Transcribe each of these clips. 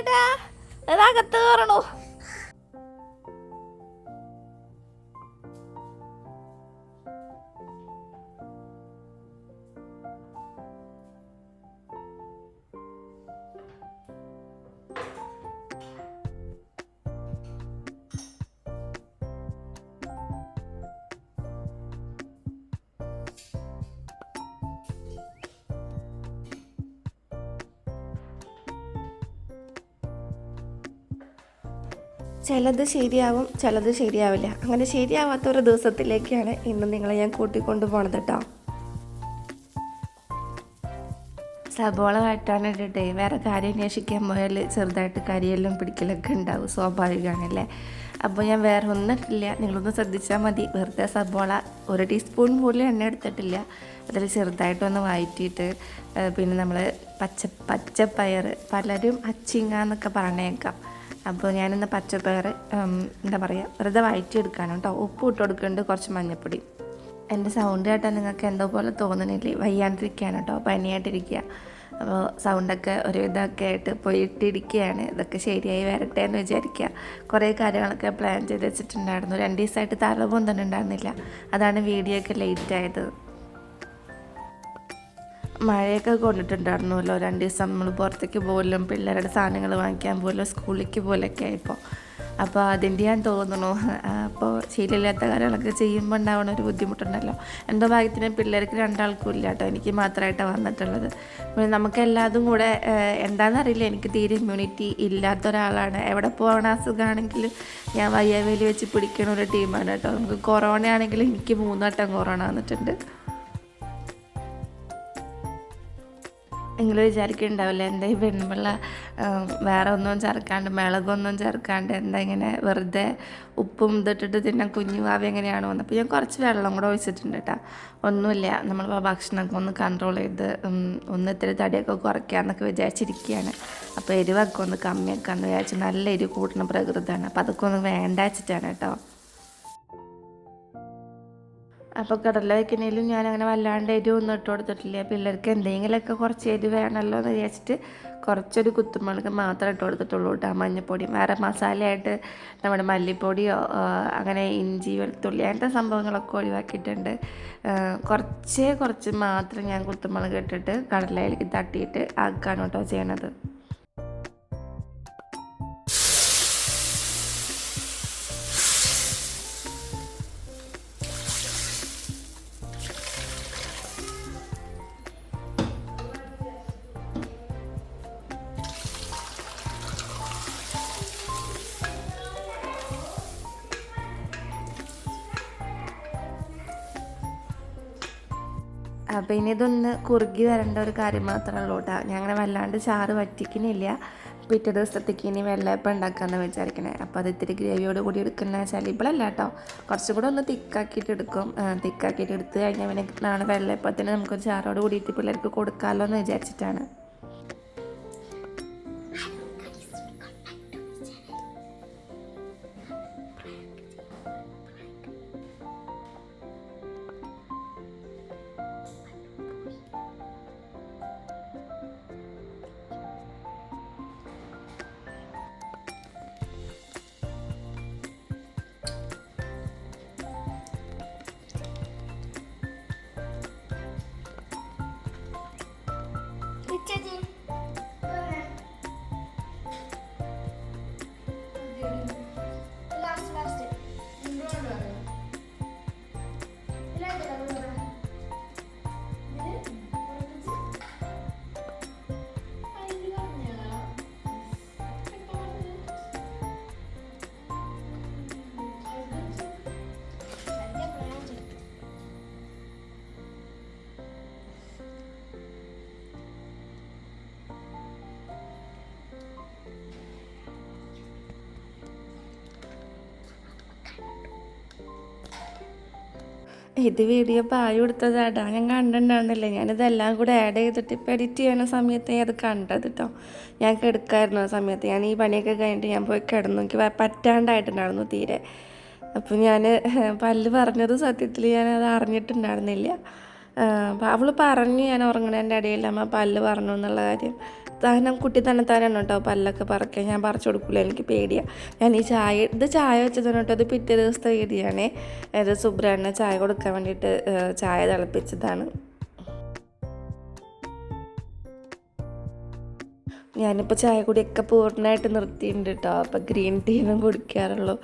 ചേട്ടാ അതകത്ത് കയറണോ ചിലത് ശരിയാവും ചിലത് ശരിയാവില്ല. അങ്ങനെ ശരിയാവാത്ത ഒരു ദിവസത്തിലേക്കാണ് ഇന്ന് നിങ്ങളെ ഞാൻ കൂട്ടിക്കൊണ്ടു പോണത് കേട്ടോ സബോള ഡേ വേറെ കാര്യം അന്വേഷിക്കാൻ പോയാൽ ചെറുതായിട്ട് കരിയെല്ലാം പിടിക്കലൊക്കെ ഉണ്ടാവും സ്വാഭാവികമാണല്ലേ? അപ്പോൾ ഞാൻ വേറെ ഒന്നിട്ടില്ല. നിങ്ങളൊന്ന് ശ്രദ്ധിച്ചാൽ മതി. വെറുതെ സബോള ഒരു ടീസ്പൂൺ പോലും എണ്ണ എടുത്തിട്ടില്ല. അതിൽ ചെറുതായിട്ടൊന്ന് വഴറ്റിയിട്ട് പിന്നെ നമ്മൾ പച്ച പച്ചപ്പയർ പലരും അച്ചിങ്ങ എന്നൊക്കെ പറഞ്ഞേക്കാം. അപ്പോൾ ഞാനിന്ന് പച്ചപ്പയർ എന്താ പറയുക വെറുതെ വഴറ്റിയെടുക്കാണ് കേട്ടോ. ഉപ്പ് ഇട്ട് കൊടുക്കുന്നുണ്ട് കുറച്ച് മഞ്ഞപ്പൊടി. എന്റെ സൗണ്ട് കേട്ടാൽ നിങ്ങൾക്ക് എന്തോ പോലെ തോന്നണില്ലേ? വയ്യാണ്ടിരിക്കുകയാണ് കേട്ടോ പനിയായിട്ടിരിക്കുക അപ്പോൾ സൗണ്ടൊക്കെ ഒരുവിധമൊക്കെ ആയിട്ട് പോയിട്ടിരിക്കുകയാണ് ഇതൊക്കെ ശരിയായി വരട്ടെ എന്ന് വിചാരിക്കുക കുറേ കാര്യങ്ങളൊക്കെ പ്ലാൻ ചെയ്ത് വെച്ചിട്ടുണ്ടായിരുന്നു. രണ്ട് ദിവസമായിട്ട് തലവും തന്നെ ഉണ്ടായിരുന്നില്ല. അതാണ് വീഡിയോ ഒക്കെ ലേറ്റ് ആയത്. മഴയൊക്കെ കൊണ്ടിട്ടുണ്ടായിരുന്നല്ലോ രണ്ട് ദിവസം നമ്മൾ പുറത്തേക്ക് പോലും പിള്ളേരുടെ സാധനങ്ങൾ വാങ്ങിക്കാൻ പോലും സ്കൂളിലേക്ക് പോലൊക്കെ ആയപ്പോൾ അപ്പോൾ അതിന്റെ ഞാൻ തോന്നുന്നു അപ്പോൾ ശീലമില്ലാത്ത കാര്യങ്ങളൊക്കെ ചെയ്യുമ്പോൾ ഉണ്ടാവുന്ന ഒരു ബുദ്ധിമുട്ടുണ്ടല്ലോ. എന്റെ ഭാഗ്യത്തിന് പിള്ളേർക്ക് രണ്ടാൾക്കും ഇല്ല കേട്ടോ എനിക്ക് മാത്രമായിട്ടാണ് വന്നിട്ടുള്ളത്. നമുക്ക് എല്ലാതും കൂടെ എന്താണെന്നറിയില്ല എനിക്ക് തീരെ ഇമ്മ്യൂണിറ്റി ഇല്ലാത്ത ഒരാളാണ്. എവിടെ പോകണ അസുഖമാണെങ്കിൽ ഞാൻ വയ്യാവേലി വെച്ച് പിടിക്കണ ഒരു ടീമാണ് കേട്ടോ. നമുക്ക് കൊറോണ ആണെങ്കിൽ എനിക്ക് മൂന്നാട്ടം കൊറോണ വന്നിട്ടുണ്ട്. നിങ്ങൾ വിചാരിക്കുന്നുണ്ടാവില്ല എന്താ ഈ പെൺപിള്ള വേറെ ഒന്നും ചേർക്കാണ്ട് മിളകൊന്നും ചേർക്കാണ്ട് എന്താ ഇങ്ങനെ വെറുതെ ഉപ്പും ഇതിട്ടിട്ട് തിന്നാൻ കുഞ്ഞു ഭാവി എങ്ങനെയാണോ എന്ന്. അപ്പോൾ ഞാൻ കുറച്ച് വെള്ളം കൂടെ ഒഴിച്ചിട്ടുണ്ട് കേട്ടോ ഒന്നുമില്ല. നമ്മൾ ഭക്ഷണമൊക്കെ ഒന്ന് കൺട്രോൾ ചെയ്ത് ഒന്ന് ഇത്തിരി തടിയൊക്കെ കുറയ്ക്കാമെന്നൊക്കെ വിചാരിച്ചിരിക്കുകയാണ്. അപ്പോൾ എരിവൊക്കെ ഒന്ന് കമ്മിയാക്കാമെന്ന് വിചാരിച്ചു നല്ല എരിവ് കൂട്ടുന്ന പ്രകൃതമാണ്. അപ്പോൾ അതൊക്കെ ഒന്ന് വേണ്ട വെച്ചിട്ടാണ് കേട്ടോ അപ്പോൾ കടല വയ്ക്കുന്നതിലും ഞാൻ അങ്ങനെ വല്ലാണ്ട് എരിവ് ഒന്നും ഇട്ട് കൊടുത്തിട്ടില്ല. പിള്ളേർക്ക് എന്തെങ്കിലുമൊക്കെ കുറച്ച് എരിവ് വേണമല്ലോ എന്ന് വിചാരിച്ചിട്ട് കുറച്ചൊരു കുത്തുമുളക് മാത്രമേ ഇട്ട് കൊടുത്തിട്ടുള്ളൂ കേട്ടോ മഞ്ഞപ്പൊടി വേറെ മസാലയായിട്ട് നമ്മുടെ മല്ലിപ്പൊടിയോ അങ്ങനെ ഇഞ്ചി വെളുത്തുള്ളി അങ്ങനത്തെ സംഭവങ്ങളൊക്കെ ഒഴിവാക്കിയിട്ടുണ്ട്. കുറച്ചേ കുറച്ച് മാത്രം ഞാൻ കുത്തുമുളക് ഇട്ടിട്ട് കടലയിലേക്ക് തട്ടിയിട്ട് ആക്കാണ് കേട്ടോ ചെയ്യണത്. ഇനി ഇതൊന്ന് കുറുകി വരേണ്ട ഒരു കാര്യം മാത്രമേ ഉള്ളൂ കേട്ടോ ഞാൻ അങ്ങനെ വല്ലാണ്ട് ചാറ് വറ്റിക്കുന്നില്ല പിറ്റേ ദിവസത്തേക്ക് ഇനി വെള്ളയപ്പം ഉണ്ടാക്കാമെന്ന് വിചാരിക്കണേ. അപ്പോൾ അത് ഇത്തിരി ഗ്രേവിയോട് കൂടി എടുക്കുന്ന വെച്ചാൽ ഇപ്പോഴല്ല കേട്ടോ കുറച്ചും കൂടെ ഒന്ന് തിക്കാക്കിയിട്ട് എടുക്കും. തിക്കാക്കിയിട്ട് എടുത്ത് കഴിഞ്ഞാൽ പിന്നെ നാളെ വെള്ളയപ്പത്തിന് നമുക്കൊരു ചാറോട് കൂടിയിട്ട് പിള്ളേർക്ക് കൊടുക്കാമല്ലോ എന്ന് വിചാരിച്ചിട്ടാണ്. ഇത് വീഡിയോ പായ കൊടുത്തതാടാ ഞാൻ കണ്ടിട്ടുണ്ടായിരുന്നില്ല? ഞാനിതെല്ലാം കൂടെ ആഡ് ചെയ്തിട്ട് ഇപ്പോൾ എഡിറ്റ് ചെയ്യുന്ന സമയത്ത് ഞാൻ അത് കണ്ടത് കേട്ടോ ഞാൻ കിടക്കായിരുന്നു ആ സമയത്ത്. ഞാൻ ഈ പണിയൊക്കെ കഴിഞ്ഞിട്ട് ഞാൻ പോയി കിടന്നു. എനിക്ക് പറ്റാണ്ടായിട്ടുണ്ടായിരുന്നു തീരെ. അപ്പോൾ ഞാൻ പല്ല് പറഞ്ഞത് സത്യത്തിൽ ഞാനത് അറിഞ്ഞിട്ടുണ്ടായിരുന്നില്ല. അവൾ പറഞ്ഞു ഞാൻ ഉറങ്ങണേന്റെ ഇടയിൽ അമ്മ പല്ല് പറഞ്ഞു എന്നുള്ള കാര്യം. താനം കുട്ടി തന്നെ താനാണ് കേട്ടോ. പല്ലൊക്കെ പറക്കാൻ ഞാൻ പറിച്ചു കൊടുക്കില്ല എനിക്ക് പേടിയാണ് ഞാൻ ഈ ചായ ഇത് ചായ വെച്ചതാണ് കേട്ടോ. ഇത് പിറ്റേ ദിവസത്തെ വീഡിയോയാണ് ഇത് സുബ്രണ്ണ ചായ കൊടുക്കാൻ വേണ്ടിയിട്ട് ചായ തിളപ്പിച്ചതാണ്. ഞാനിപ്പോൾ ചായ കുടിയൊക്കെ പൂർണമായിട്ട് നിർത്തിയിട്ടുണ്ട് കേട്ടോ അപ്പോൾ ഗ്രീൻ ടീയും കുടിക്കാറുള്ളൂ.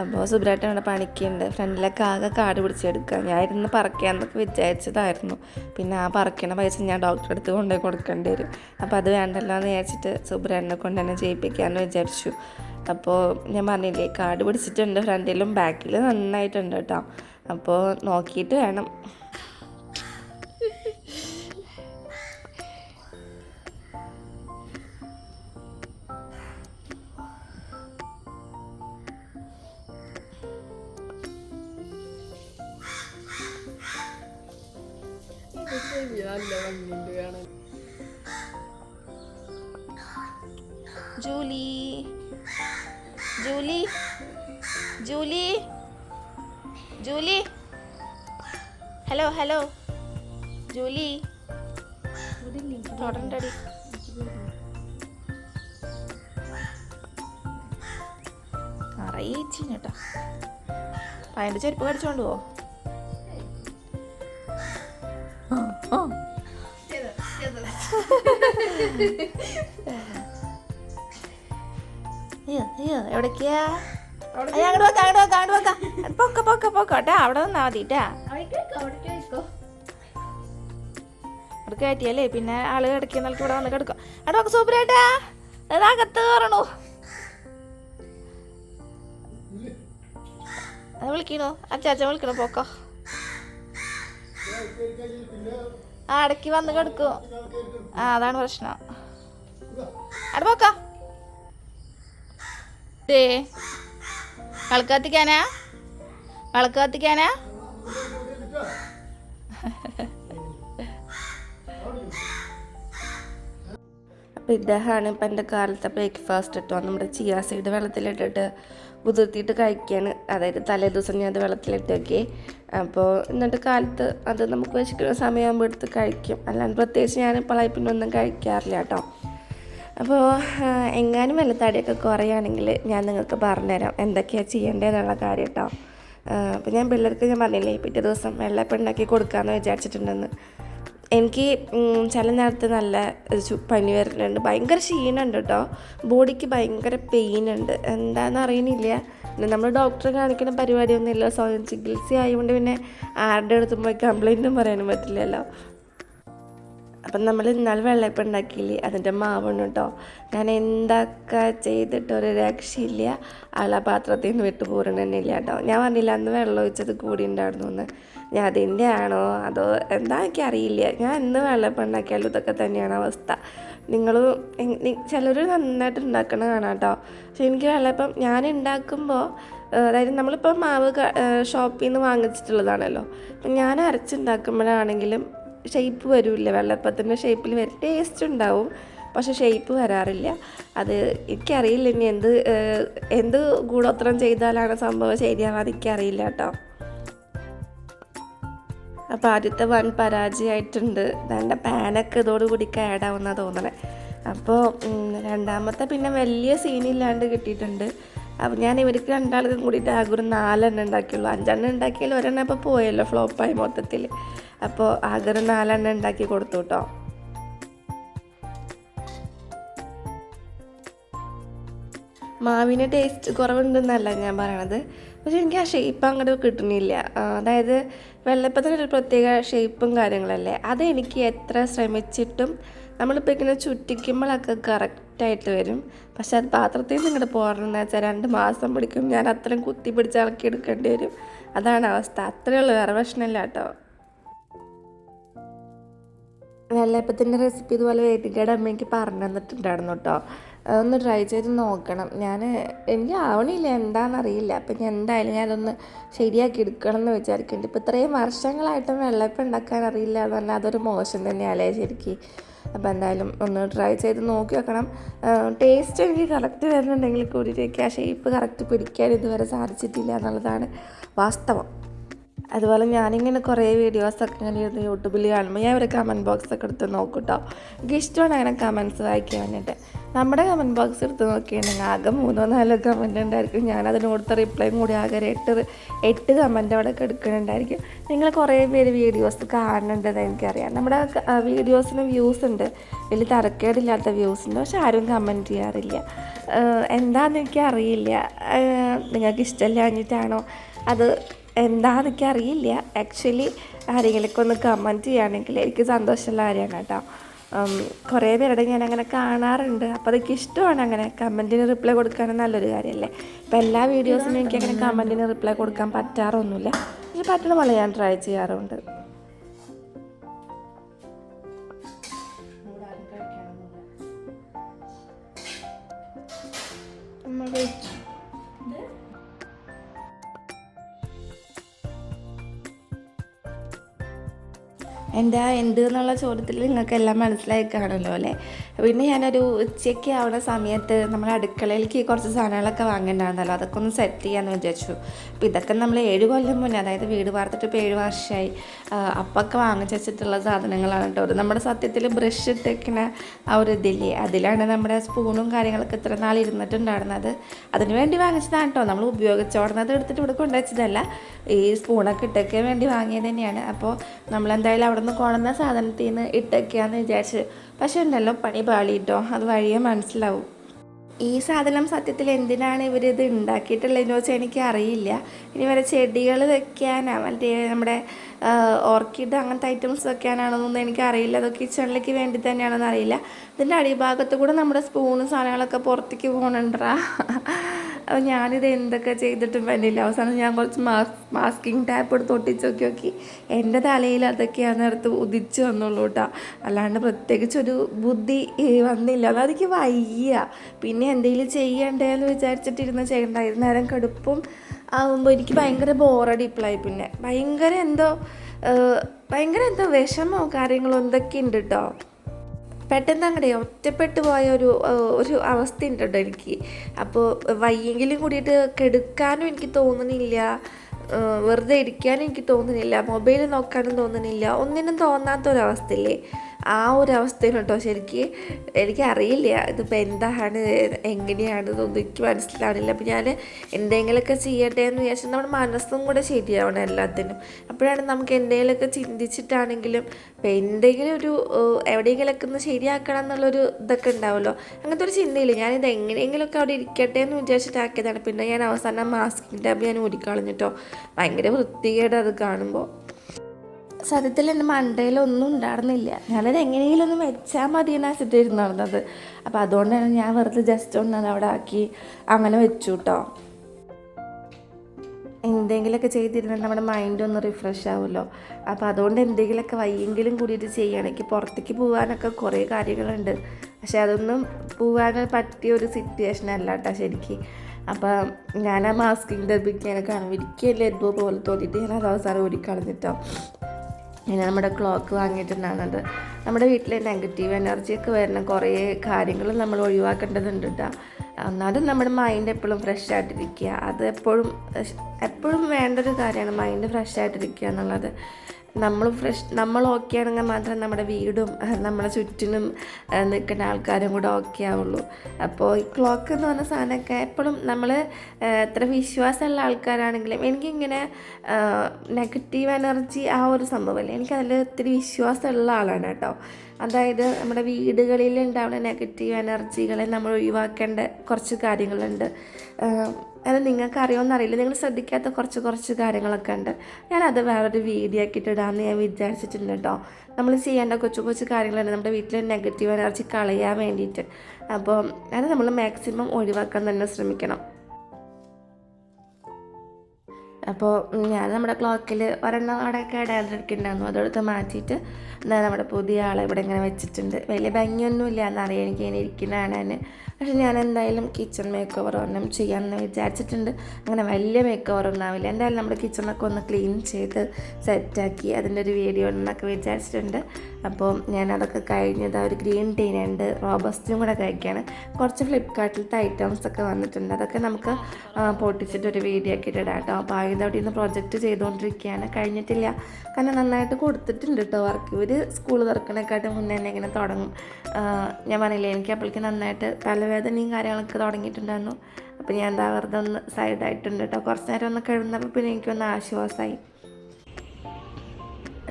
അപ്പോൾ സുബ്രായിട്ട് അവിടെ പണിക്കുണ്ട്. ഫ്രണ്ടിലൊക്കെ ആകെ കാട് പിടിച്ചെടുക്കുക ഞാൻ ഇരുന്ന് പറിക്കാമെന്നൊക്കെ വിചാരിച്ചതായിരുന്നു. പിന്നെ ആ പറക്കണ പൈസ ഞാൻ ഡോക്ടറെ അടുത്ത് കൊണ്ടുപോയി കൊടുക്കേണ്ടി വരും. അപ്പോൾ അത് വേണ്ടല്ലോ എന്ന് വിചാരിച്ചിട്ട് സുബ്രാനെ കൊണ്ട് തന്നെ ചെയ്യിപ്പിക്കാമെന്ന് വിചാരിച്ചു. അപ്പോൾ ഞാൻ പറഞ്ഞില്ലേ കാട് പിടിച്ചിട്ടുണ്ട് ഫ്രണ്ടിലും ബാക്കിലും നന്നായിട്ടുണ്ട് കേട്ടോ അപ്പോൾ നോക്കിയിട്ട് വേണം. Julie. Julie. Julie. Julie. Hello hello. Julie. തുടരണ്ടടി അറിയിച്ചു കേട്ടോ ചെരുപ്പ് കടിച്ചോണ്ട് പോ. അയ്യോ അയ്യോ എവിടേക്കാ? അങ്ങോട്ട് വെക്കാം അങ്ങോട്ട് വെക്കാം അങ്ങോട്ട് വെക്കാം പൊക്ക. പൊക്ക പൊക്കോട്ടെ അവിടെ നിന്നാ മതിട്ടാ അവിടെ കയറ്റിയല്ലേ? പിന്നെ ആൾ കിടക്കിയ നിലയ്ക്ക് ഇവിടെ വന്ന് കിടക്കും. അവിടെ നോക്ക് സൂപ്പറേട്ടാ ഏതാ അകത്ത് കയറണു. വിളിക്കണു. അച്ചാച്ച വിളിക്കണോ പോക്കോ. ആ ഇടയ്ക്ക് വന്ന് കിടക്കും. ആ അതാണ് പ്രശ്നം. അവിടെ പോക്കാ. ദേ വിളക്ക് കത്തിക്കാനാ? വിളക്ക് കത്തിക്കാനാ? അപ്പോൾ ഇദ്ദേഹമാണ് ഇപ്പം എന്റെ കാലത്തെ ബ്രേക്ക്ഫാസ്റ്റ് ഇട്ടോ. നമ്മുടെ ചിയാ സീഡ് വെള്ളത്തിലിട്ടിട്ട് കുതിർത്തിയിട്ട് കഴിക്കുകയാണ് അതായത് തലേ ദിവസം ഞാൻ അത് വെള്ളത്തിലിട്ട് വെക്കേ. അപ്പോൾ ഇന്നത്തെ കാലത്ത് അത് നമുക്ക് വിശക്കുന്ന സമയമാകുമ്പോൾ എടുത്ത് കഴിക്കും. അല്ലാണ്ട് പ്രത്യേകിച്ച് ഞാൻ പിന്നെ ഒന്നും കഴിക്കാറില്ല കേട്ടോ. അപ്പോൾ എങ്ങാനും വല്ല തടിയൊക്കെ കുറയുകയാണെങ്കിൽ ഞാൻ നിങ്ങൾക്ക് പറഞ്ഞുതരാം എന്തൊക്കെയാണ് ചെയ്യേണ്ടതെന്നുള്ള കാര്യം കേട്ടോ. അപ്പോൾ ഞാൻ പിള്ളേർക്ക് ഞാൻ പറഞ്ഞില്ലേ പിറ്റേ ദിവസം വെള്ളപ്പം ഉണ്ടാക്കി കൊടുക്കാമെന്ന് വിചാരിച്ചിട്ടുണ്ടെന്ന്. എനിക്ക് ചില നേരത്ത് നല്ല പനി വരുന്നുണ്ട് ഭയങ്കര ക്ഷീണമുണ്ട് കേട്ടോ. ബോഡിക്ക് ഭയങ്കര പെയിൻ ഉണ്ട് എന്താണെന്ന് അറിയണില്ല നമ്മൾ ഡോക്ടറെ കാണിക്കുന്ന പരിപാടിയൊന്നുമില്ല. സ്വയം ചികിത്സ ആയതുകൊണ്ട് പിന്നെ ആരുടെ അടുത്തും പോയി കംപ്ലൈന്റും പറയാനും പറ്റില്ലല്ലോ. അപ്പം നമ്മൾ ഇന്നാൾ വെള്ളയപ്പം ഉണ്ടാക്കിയില്ലേ? അതിന്റെ മാവണ് കേട്ടോ. ഞാൻ എന്തൊക്കെ ചെയ്തിട്ട് ഒരു രക്ഷയില്ല. ആളാ പാത്രത്തിൽ നിന്ന് വിട്ടു കേട്ടോ. ഞാൻ പറഞ്ഞില്ല അന്ന് വെള്ളം ഒഴിച്ചത് കൂടി ഉണ്ടായിരുന്നു എന്ന് ഞാൻ അതിന്റെ ആണോ അതോ എന്താ എനിക്കറിയില്ല ഞാൻ ഇന്ന് വെള്ളയപ്പം ഉണ്ടാക്കിയാലും ഇതൊക്കെ തന്നെയാണ് അവസ്ഥ. നിങ്ങൾ ചിലർ നന്നായിട്ട് ഉണ്ടാക്കണ കാണാം കേട്ടോ പക്ഷെ എനിക്ക് വെള്ളപ്പം ഞാൻ ഉണ്ടാക്കുമ്പോൾ അതായത് നമ്മളിപ്പോൾ മാവ് ഷോപ്പിൽ നിന്ന് വാങ്ങിച്ചിട്ടുള്ളതാണല്ലോ. അപ്പം ഞാൻ അരച്ചുണ്ടാക്കുമ്പോഴാണെങ്കിലും ഷേപ്പ് വരില്ല. വെള്ളപ്പത്തിന്റെ ഷേപ്പിൽ വരും. ടേസ്റ്റ് ഉണ്ടാവും. പക്ഷെ ഷേപ്പ് വരാറില്ല. അത് എനിക്കറിയില്ല ഇനി എന്ത് എന്ത് ഗൂഢോത്രം ചെയ്താലാണ് സംഭവം ശരിയാവാൻ എനിക്കറിയില്ല കേട്ടോ. അപ്പോൾ ആദ്യത്തെ വൺ പരാജയമായിട്ടുണ്ട്. എന്റെ പാനൊക്കെ ഇതോടുകൂടി കേടാവുന്ന തോന്നണേ. അപ്പോൾ രണ്ടാമത്തെ പിന്നെ വലിയ സീനില്ലാണ്ട് കിട്ടിയിട്ടുണ്ട്. അപ്പോൾ ഞാൻ ഇവർക്ക് രണ്ടാൾക്കും കൂടിയിട്ട് ആകെ ഒരു നാലെണ്ണം ഉണ്ടാക്കിയുള്ളൂ. അഞ്ചെണ്ണം ഉണ്ടാക്കിയാൽ ഒരെണ്ണം അപ്പോൾ പോയല്ലോ ഫ്ലോപ്പായി മൊത്തത്തിൽ. അപ്പോൾ ആകെ ഒരു നാലെണ്ണം ഉണ്ടാക്കി കൊടുത്തു കേട്ടോ മാവിന് ടേസ്റ്റ് കുറവുണ്ടെന്നല്ല ഞാൻ പറയണത്. പക്ഷെ എനിക്ക് ആ ഷേപ്പ് അങ്ങോട്ട് കിട്ടുന്നില്ല. അതായത് വെള്ളപ്പത്തിനൊരു പ്രത്യേക ഷേപ്പും കാര്യങ്ങളല്ലേ? അത് എനിക്ക് എത്ര ശ്രമിച്ചിട്ടും നമ്മളിപ്പോൾ ഇങ്ങനെ ചുറ്റിക്കുമ്പോഴൊക്കെ കറക്റ്റായിട്ട് വരും. പക്ഷെ അത് പാത്രത്തിൽ നിന്ന് ഇങ്ങോട്ട് പോരണമെന്ന് വെച്ചാൽ രണ്ട് മാസം പിടിക്കും. ഞാൻ അത്രയും കുത്തി പിടിച്ച് ഇളക്കി എടുക്കേണ്ടി വരും. അതാണ് അവസ്ഥ. അത്രയേ ഉള്ളൂ. വേറെ പ്രശ്നമില്ല കേട്ടോ വെള്ളയപ്പത്തിന്റെ റെസിപ്പി ഇതുപോലെ വേദികയുടെ അമ്മയ്ക്ക് പറഞ്ഞു തന്നിട്ടുണ്ടായിരുന്നു കേട്ടോ. അതൊന്ന് ട്രൈ ചെയ്ത് നോക്കണം. ഞാൻ എനിക്ക് ആവണില്ല എന്താണെന്നറിയില്ല. അപ്പം ഞാൻ എന്തായാലും ഞാനതൊന്ന് ശരിയാക്കി എടുക്കണം എന്ന് വിചാരിക്കുന്നുണ്ട്. ഇപ്പം ഇത്രയും വർഷങ്ങളായിട്ടും വെള്ളയപ്പം ഉണ്ടാക്കാൻ അറിയില്ല എന്ന് പറഞ്ഞാൽ അതൊരു മോശം തന്നെയല്ലേ ശരിക്കും. അപ്പോൾ എന്തായാലും ഒന്ന് ട്രൈ ചെയ്ത് നോക്കി വെക്കണം. ടേസ്റ്റ് എനിക്ക് കറക്റ്റ് വരുന്നുണ്ടെങ്കിൽ കൂടിയിട്ടേക്ക് ആ ഷേപ്പ് കറക്റ്റ് പിടിക്കാൻ ഇതുവരെ സാധിച്ചിട്ടില്ല എന്നുള്ളതാണ് വാസ്തവം. അതുപോലെ ഞാനിങ്ങനെ കുറേ വീഡിയോസൊക്കെ ഇങ്ങനെ ഇരുന്ന് യൂട്യൂബിൽ കാണുമ്പോൾ ഞാൻ ഒരു കമന്റ് ബോക്സ് ഒക്കെ എടുത്ത് നോക്കും കേട്ടോ എനിക്ക് ഇഷ്ടമാണ് അങ്ങനെ കമന്റ്സ് വായിക്കാൻ വേണ്ടിയിട്ട്. നമ്മുടെ കമന്റ് ബോക്സ് എടുത്ത് നോക്കിയിട്ടുണ്ടെങ്കിൽ ആകെ മൂന്നോ നാലോ കമന്റ് ഉണ്ടായിരിക്കും. ഞാൻ കൊടുത്ത റിപ്ലൈയും കൂടി ആകെ എട്ട് എട്ട് കമന്റ് അവിടെ എടുക്കുന്നുണ്ടായിരിക്കും. നിങ്ങൾ കുറേ പേര് വീഡിയോസ് കാണുന്നുണ്ടെന്ന് എനിക്കറിയാം. നമ്മുടെ വീഡിയോസിന് വ്യൂസ് ഉണ്ട്. വലിയ തരക്കേടില്ലാത്ത വ്യൂസ് ഉണ്ട്. പക്ഷെ ആരും കമന്റ് ചെയ്യാറില്ല. എന്താണെന്ന് എനിക്കറിയില്ല. നിങ്ങൾക്ക് ഇഷ്ടമില്ലാഞ്ഞിട്ടാണോ അത് എന്താണെന്ന് അറിയില്ല. ആക്ച്വലി ആരെങ്കിലൊക്കെ ഒന്ന് കമന്റ് ചെയ്യുകയാണെങ്കിൽ എനിക്ക് സന്തോഷമുള്ള കാര്യമാണ് കേട്ടോ. കുറേ പേരുടെ ഞാൻ അങ്ങനെ കാണാറുണ്ട്. അപ്പോൾ അതൊക്കെ ഇഷ്ടമാണ് അങ്ങനെ കമന്റിന് റിപ്ലൈ കൊടുക്കാൻ നല്ലൊരു കാര്യമല്ലേ? ഇപ്പോൾ എല്ലാ വീഡിയോസിനും എനിക്ക് അങ്ങനെ കമന്റിന് റിപ്ലൈ കൊടുക്കാൻ പറ്റാറൊന്നുമില്ല. പക്ഷെ പറ്റണ പോലെ ഞാൻ ട്രൈ ചെയ്യാറുണ്ട്. എന്റെ ആ എന്ത് എന്നുള്ള ചോദ്യത്തിൽ നിങ്ങൾക്ക് എല്ലാം മനസ്സിലായി കാണുമല്ലോ അല്ലേ? പിന്നെ ഞാനൊരു ഉച്ചയ്ക്ക് ആവുന്ന സമയത്ത് നമ്മുടെ അടുക്കളയിലേക്ക് കുറച്ച് സാധനങ്ങളൊക്കെ വാങ്ങേണ്ടതാണല്ലോ അതൊക്കെ ഒന്ന് സെറ്റ് ചെയ്യാമെന്ന് വിചാരിച്ചു. അപ്പോൾ ഇതൊക്കെ നമ്മൾ ഏഴ് കൊല്ലം മുന്നേ അതായത് വീട് വാർത്തിട്ട് ഇപ്പോൾ ഏഴ് വർഷമായി അപ്പൊക്കെ വാങ്ങിച്ച് വെച്ചിട്ടുള്ള സാധനങ്ങളാണ് കേട്ടോ. അത് നമ്മുടെ സത്യത്തിൽ ബ്രഷ് ഇട്ടേക്കണ ആ ഒരു ഇതില്ലേ? അതിലാണ് നമ്മുടെ സ്പൂണും കാര്യങ്ങളൊക്കെ ഇത്ര നാൾ ഇരുന്നിട്ടുണ്ടായിരുന്നത്. അതിന് വേണ്ടി വാങ്ങിച്ചതാണ് കേട്ടോ. നമ്മൾ ഉപയോഗിച്ചോടുന്നത് എടുത്തിട്ട് ഇവിടെ കൊണ്ടുവച്ചതല്ല. ഈ സ്പൂണൊക്കെ ഇട്ടൊക്കെ വേണ്ടി വാങ്ങിയത് തന്നെയാണ്. അപ്പോൾ നമ്മളെന്തായാലും അവിടെ നിന്ന് കൊണ്ടുവന്ന സാധനത്തിൽ നിന്ന് ഇട്ടൊക്കെയാന്ന് വിചാരിച്ച്. പക്ഷെ ഉണ്ടല്ലോ പണി പാളിയിട്ടോ? അത് വഴിയെ മനസ്സിലാവും. ഈ സാധനം സത്യത്തിൽ എന്തിനാണ് ഇവരിത് ഉണ്ടാക്കിയിട്ടുള്ളതെന്ന് വെച്ചാൽ എനിക്ക് അറിയില്ല ഇനി വരെ ചെടികൾ വെക്കാനാ? മറ്റേ നമ്മുടെ ഓർക്കിഡ് അങ്ങനത്തെ ഐറ്റംസ് വെക്കാനാണെന്നൊന്നും എനിക്കറിയില്ല. അത് കിച്ചണിലേക്ക് വേണ്ടി തന്നെയാണെന്ന് അറിയില്ല. ഇതിന്റെ അടിഭാഗത്ത് കൂടെ നമ്മുടെ സ്പൂണും സാധനങ്ങളൊക്കെ പുറത്തേക്ക് പോകണുണ്ടാ അപ്പോൾ ഞാനിത് എന്തൊക്കെ ചെയ്തിട്ടും പറ്റില്ല അവസാനം ഞാൻ കുറച്ച് മാസ് മാസ്കിങ് ടാപ്പ് എടുത്ത് ഒട്ടിച്ച് നോക്കി നോക്കി എന്റെ തലയിൽ അതൊക്കെയാണ് എടുത്ത് ഉദിച്ച് വന്നുള്ളൂ കേട്ടോ. അല്ലാണ്ട് പ്രത്യേകിച്ചൊരു ബുദ്ധി വന്നില്ല. അതെനിക്ക് വയ്യ. പിന്നെ എന്തെങ്കിലും ചെയ്യണ്ടേന്ന് വിചാരിച്ചിട്ടിരുന്ന ചെയ്യണ്ടായിരുന്നു നേരം കടുപ്പും ആകുമ്പോൾ എനിക്ക് ഭയങ്കര ബോറടിപ്പിളായി പിന്നെ ഭയങ്കര എന്തോ ഭയങ്കര എന്തോ വിഷമോ കാര്യങ്ങളോ എന്തൊക്കെ ഉണ്ട് കേട്ടോ പെട്ടെന്ന് അങ്ങടെ ഒറ്റപ്പെട്ടു പോയ ഒരു ഒരു അവസ്ഥ ഉണ്ട് എനിക്ക്. അപ്പോൾ വയ്യെങ്കിലും കൂടിയിട്ട് കെടുക്കാനും എനിക്ക് തോന്നുന്നില്ല. വെറുതെ ഇരിക്കാനും എനിക്ക് തോന്നുന്നില്ല. മൊബൈൽ നോക്കാനും തോന്നുന്നില്ല. ഒന്നിനും തോന്നാത്ത ഒരവസ്ഥയില്ലേ ആ ഒരു അവസ്ഥയിലുണ്ടോ? ശരിക്ക് എനിക്കറിയില്ല ഇതിപ്പോൾ എന്താണ്? എങ്ങനെയാണ്? ഇതൊന്നും എനിക്ക് മനസ്സിലാവണില്ല അപ്പോൾ ഞാൻ എന്തെങ്കിലുമൊക്കെ ചെയ്യട്ടെ എന്ന് വിചാരിച്ചാൽ നമ്മുടെ മനസ്സും കൂടെ ശരിയാവണം എല്ലാത്തിനും. അപ്പോഴാണ് നമുക്ക് എന്തെങ്കിലുമൊക്കെ ചിന്തിച്ചിട്ടാണെങ്കിലും ഇപ്പം എന്തെങ്കിലും ഒരു എവിടെയെങ്കിലുമൊക്കെ ഒന്ന് ശരിയാക്കണം എന്നുള്ളൊരു ഇതൊക്കെ ഉണ്ടാവുമല്ലോ. അങ്ങനത്തെ ഒരു ചിന്തയില്ല. ഞാനിത് എങ്ങനെയെങ്കിലുമൊക്കെ അവിടെ ഇരിക്കട്ടെ എന്ന് വിചാരിച്ചിട്ടാക്കിയതാണ്. പിന്നെ ഞാൻ അവസാനം മാസ്കിന്റെ ടാബ് ഞാൻ ഊരിക്കളഞ്ഞിട്ടോ ഭയങ്കര വൃത്തികേട് അത് കാണുമ്പോൾ സത്യത്തിൽ എന്റെ മണ്ടയിലൊന്നും ഉണ്ടായിരുന്നില്ല. ഞാനത് എങ്ങനെയെങ്കിലും ഒന്ന് വെച്ചാൽ മതി എന്ന് വെച്ചിട്ടിരുന്നു നടന്നത്. അപ്പോൾ അതുകൊണ്ടാണ് ഞാൻ വെറുതെ ജസ്റ്റ് ഒന്ന് അവിടെ ആക്കി അങ്ങനെ വെച്ചു കേട്ടോ എന്തെങ്കിലുമൊക്കെ ചെയ്തിരുന്നാൽ നമ്മുടെ മൈൻഡ് ഒന്ന് റിഫ്രഷ് ആവുമല്ലോ. അപ്പോൾ അതുകൊണ്ട് എന്തെങ്കിലുമൊക്കെ വയ്യെങ്കിലും കൂടിയിട്ട് ചെയ്യുകയാണെങ്കിൽ പുറത്തേക്ക് പോകാനൊക്കെ കുറേ കാര്യങ്ങളുണ്ട്. പക്ഷേ അതൊന്നും പോകാൻ പറ്റിയ ഒരു സിറ്റുവേഷൻ അല്ല കേട്ടോ ശരിക്ക്. അപ്പം ഞാൻ ആ മാസ്കിങ് ഡബിക്കാനെ കാണും. ഒരിക്കലും എന്തോ പോലെ തോന്നിയിട്ട് ഞാൻ അത് അവസാനം ഊരിക്കളഞ്ഞിട്ടോ പിന്നെ നമ്മുടെ ക്ലോക്ക് വാങ്ങിയിട്ടുണ്ടാകുന്നത് നമ്മുടെ വീട്ടിലെ നെഗറ്റീവ് എനർജിയൊക്കെ വരുന്ന കുറേ കാര്യങ്ങൾ നമ്മൾ ഒഴിവാക്കേണ്ടതുണ്ട് കേട്ടോ. എന്നാലും നമ്മുടെ മൈൻഡ് എപ്പോഴും ഫ്രഷ് ആയിട്ടിരിക്കുക. അത് എപ്പോഴും എപ്പോഴും വേണ്ട ഒരു കാര്യമാണ് മൈൻഡ് ഫ്രഷ് ആയിട്ടിരിക്കുക എന്നുള്ളത്. നമ്മൾ ഫ്രഷ് നമ്മൾ ഓക്കെ ആണെങ്കിൽ മാത്രം നമ്മുടെ വീടും നമ്മുടെ ചുറ്റിനും നിൽക്കുന്ന ആൾക്കാരും കൂടെ ഓക്കെ ആവുള്ളൂ. അപ്പോൾ ഈ ക്ലോക്ക് എന്ന് പറഞ്ഞ സാധനമൊക്കെ എപ്പോഴും നമ്മൾ എത്ര വിശ്വാസമുള്ള ആൾക്കാരാണെങ്കിലും എനിക്കിങ്ങനെ നെഗറ്റീവ് എനർജി ആ ഒരു സംഭവമല്ലേ. എനിക്കതിൽ ഒത്തിരി വിശ്വാസമുള്ള ആളാണ് കേട്ടോ. അതായത് നമ്മുടെ വീടുകളിൽ ഉണ്ടാവുന്ന നെഗറ്റീവ് എനർജികളെ നമ്മൾ ഒഴിവാക്കേണ്ട കുറച്ച് കാര്യങ്ങളുണ്ട്. അത് നിങ്ങൾക്ക് അറിയുമെന്നറിയില്ല നിങ്ങൾ ശ്രദ്ധിക്കാത്ത കുറച്ച് കുറച്ച് കാര്യങ്ങളൊക്കെ ഉണ്ട്. ഞാനത് വേറൊരു വീഡിയോ ആക്കിയിട്ട് ഇടാമെന്ന് ഞാൻ വിചാരിച്ചിട്ടുണ്ട് കേട്ടോ. നമ്മൾ ചെയ്യേണ്ട കൊച്ചു കൊച്ചു കാര്യങ്ങളുണ്ട് നമ്മുടെ വീട്ടിലെ നെഗറ്റീവ് എനർജി കളയാൻ വേണ്ടിയിട്ട്. അപ്പോൾ അത് നമ്മൾ മാക്സിമം ഒഴിവാക്കാൻ തന്നെ ശ്രമിക്കണം. അപ്പോൾ ഞാൻ നമ്മുടെ ക്ലോക്കിൽ ഒരെണ്ണം അവിടെയൊക്കെ ഇടാതിരിക്കുന്നുണ്ടായിരുന്നു അതെടുത്ത് മാറ്റിയിട്ട് എന്താ നമ്മുടെ പുതിയ ആളെ ഇവിടെ ഇങ്ങനെ വെച്ചിട്ടുണ്ട്. വലിയ ഭംഗിയൊന്നുമില്ല എന്നറിയാം എനിക്ക് ഇങ്ങനെ ഇരിക്കുന്ന കാണാൻ പക്ഷെ ഞാൻ എന്തായാലും കിച്ചൺ മേക്ക് ഓവർ ഒന്നും ചെയ്യാമെന്ന് വിചാരിച്ചിട്ടുണ്ട്. അങ്ങനെ വലിയ മേക്ക് ഓവർ ഒന്നും ആവില്ല. എന്തായാലും നമ്മുടെ കിച്ചണൊക്കെ ഒന്ന് ക്ലീൻ ചെയ്ത് സെറ്റാക്കി അതിന്റെ ഒരു വീഡിയോ എന്നൊക്കെ വിചാരിച്ചിട്ടുണ്ട്. അപ്പോൾ ഞാൻ അതൊക്കെ കഴിഞ്ഞത് ഒരു ഗ്രീൻ ടീനുണ്ട് റോബസ്റ്റും കൂടെ കഴിക്കുകയാണ്. കുറച്ച് ഫ്ലിപ്കാർട്ടിലത്തെ ഐറ്റംസ് ഒക്കെ വന്നിട്ടുണ്ട്. അതൊക്കെ നമുക്ക് പൊട്ടിച്ചിട്ട് ഒരു വീഡിയോ ഒക്കെ ഇട്ടിടാം കേട്ടോ. അപ്പോൾ ആയുധോടെ ഇരുന്ന് പ്രൊജക്റ്റ് ചെയ്തുകൊണ്ടിരിക്കുകയാണ് കഴിഞ്ഞിട്ടില്ല. കാരണം നന്നായിട്ട് കൊടുത്തിട്ടുണ്ട് കേട്ടോ വർക്ക് ഇവർ സ്കൂൾ തുറക്കണേക്കാട്ടും മുന്നേ തന്നെ ഇങ്ങനെ തുടങ്ങും. ഞാൻ പറഞ്ഞില്ലേ എനിക്ക് അപ്പോഴേക്ക് നന്നായിട്ട് തലവേദനയും കാര്യങ്ങളൊക്കെ തുടങ്ങിയിട്ടുണ്ടായിരുന്നു. അപ്പോൾ ഞാൻ എന്താ വെറുതെ ഒന്ന് സൈഡായിട്ടുണ്ട് കേട്ടോ കുറച്ച് നേരം ഒന്ന് കിടന്നപ്പോൾ പിന്നെ എനിക്കൊന്ന് ആശ്വാസമായി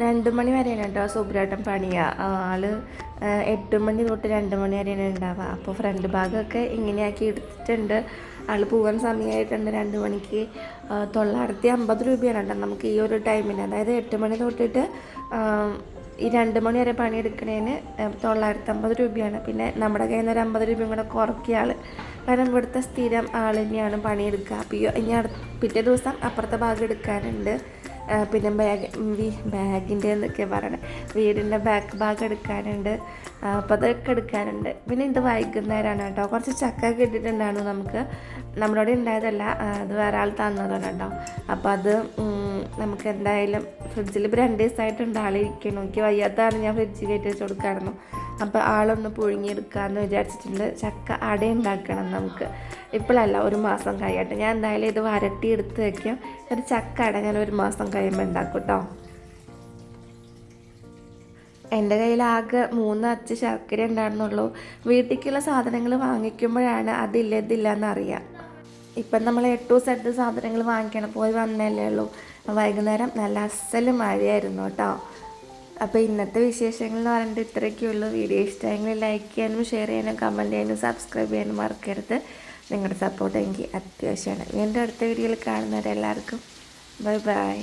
രണ്ട് മണി വരെയാണ് കേട്ടോ സുബ്രാട്ടം പണിയുക ആൾ എട്ട് മണി തൊട്ട് രണ്ട് മണി വരെയാണ് ഉണ്ടാവുക. അപ്പോൾ ഫ്രണ്ട് ഭാഗമൊക്കെ ഇങ്ങനെയാക്കി എടുത്തിട്ടുണ്ട്. ആൾ പോകാൻ സമയമായിട്ടുണ്ട് രണ്ട് മണിക്ക്. തൊള്ളായിരത്തി അമ്പത് രൂപയാണ് കേട്ടോ നമുക്ക് ഈ ഒരു ടൈമിന്. അതായത് എട്ട് മണി തൊട്ടിട്ട് ഈ രണ്ട് മണി വരെ പണിയെടുക്കുന്നതിന് തൊള്ളായിരത്തി അമ്പത് രൂപയാണ്. പിന്നെ നമ്മുടെ കയ്യിൽ നിന്ന് ഒരു അമ്പത് രൂപയും കൂടെ കുറയ്ക്കുക ആൾ കാരണം ഇവിടുത്തെ സ്ഥിരം ആൾ തന്നെയാണ് പണിയെടുക്കുക. അപ്പോൾ ഇനി അടുത്ത പിറ്റേ ദിവസം അപ്പുറത്തെ ഭാഗം എടുക്കാനുണ്ട്. പിന്നെ ബാഗ് ബാഗിന്റെ എന്നൊക്കെ പറയണേ. വീടിന്റെ ബാക്ക് ഭാഗം എടുക്കാനുണ്ട്. അപ്പോൾ അതൊക്കെ എടുക്കാനുണ്ട്. പിന്നെ ഇത് വൈകുന്നേരമാണ് കേട്ടോ. കുറച്ച് ചക്ക കിട്ടിയിട്ടുണ്ടായിരുന്നു നമുക്ക്. നമ്മളോട് ഉണ്ടായതല്ല അത് വേറെ ആൾ തന്നതാണ് കേട്ടോ. അപ്പോൾ അത് നമുക്ക് എന്തായാലും ഫ്രിഡ്ജിൽ ഇപ്പോൾ രണ്ട് ദിവസമായിട്ടുണ്ട് ആളിരിക്കണം എനിക്ക് വയ്യാത്തതാണ് ഞാൻ ഫ്രിഡ്ജിൽ കയറ്റി വെച്ച് കൊടുക്കാറുണ്ട് അപ്പോൾ ആളൊന്ന് പുഴുങ്ങിയെടുക്കാമെന്ന് വിചാരിച്ചിട്ടുണ്ട്. ചക്ക അട ഉണ്ടാക്കണം നമുക്ക്. ഇപ്പോഴല്ല ഒരു മാസം കഴിയട്ടെ. ഞാൻ എന്തായാലും ഇത് വരട്ടി എടുത്ത് വെക്കാം. ഒരു ചക്ക അട ഞാൻ ഒരു മാസം കഴിയുമ്പോൾ ഉണ്ടാക്കും കേട്ടോ എന്റെ കയ്യിൽ ആകെ മൂന്ന് അച്ച് ശർക്കര ഉണ്ടായിരുന്നുള്ളൂ. വീട്ടിലേക്കുള്ള സാധനങ്ങൾ വാങ്ങിക്കുമ്പോഴാണ് അതില്ല ഇതില്ല എന്നറിയാം. ഇപ്പം നമ്മൾ എട്ട് ദിവസം എട്ട് സാധനങ്ങൾ വാങ്ങിക്കണം. പോയി വന്നല്ലേ ഉള്ളൂ. വൈകുന്നേരം നല്ല അസൽ മഴയായിരുന്നു കേട്ടോ അപ്പോൾ ഇന്നത്തെ വിശേഷങ്ങൾ എന്ന് പറഞ്ഞിട്ട് ഇത്രയൊക്കെ ഉള്ളൂ. വീഡിയോ ഇഷ്ടമെങ്കിൽ ലൈക്ക് ചെയ്യാനും ഷെയർ ചെയ്യാനും കമന്റ് ചെയ്യാനും സബ്സ്ക്രൈബ് ചെയ്യാനും മറക്കരുത്. നിങ്ങളുടെ സപ്പോർട്ട് എനിക്ക് അത്യാവശ്യമാണ്. വീണ്ടും അടുത്ത വീഡിയോയിൽ കാണുന്നവരെല്ലാവർക്കും ബൈ ബൈ